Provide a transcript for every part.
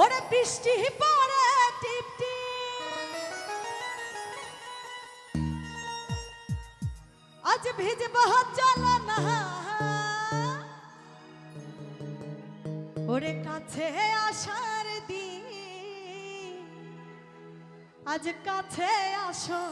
ওরে বৃষ্টি পরে টিপ আজ ভিজে বহত চল না। ওরে কাছে আসার দিন, আজ কাছে আসো।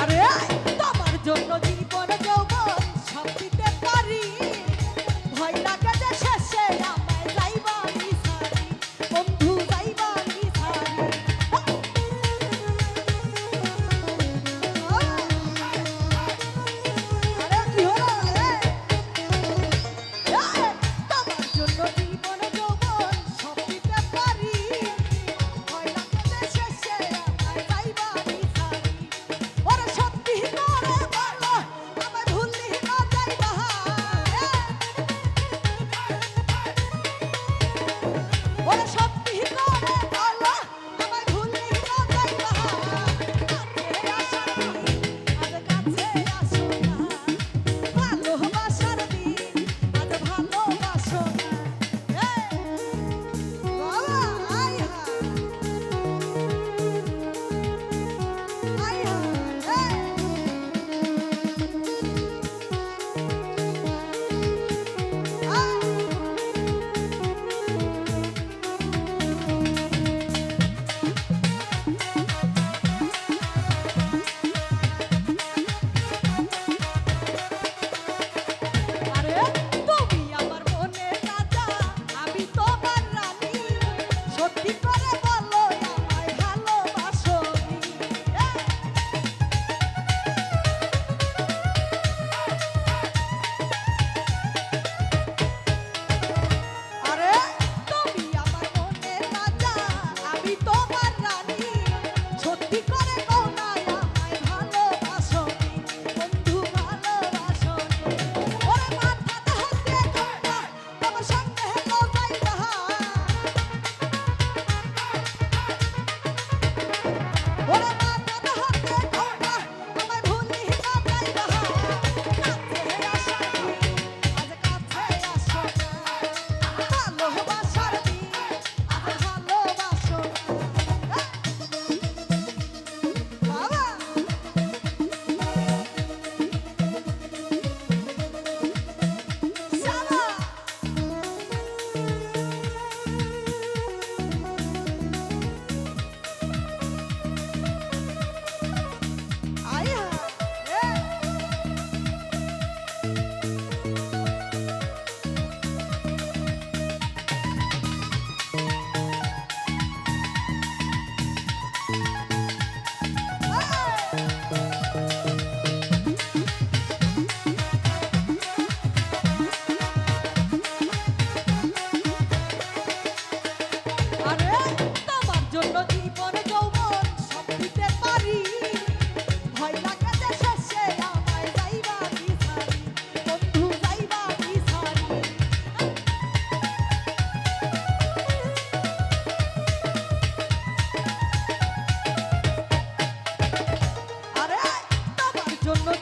আরে জন্য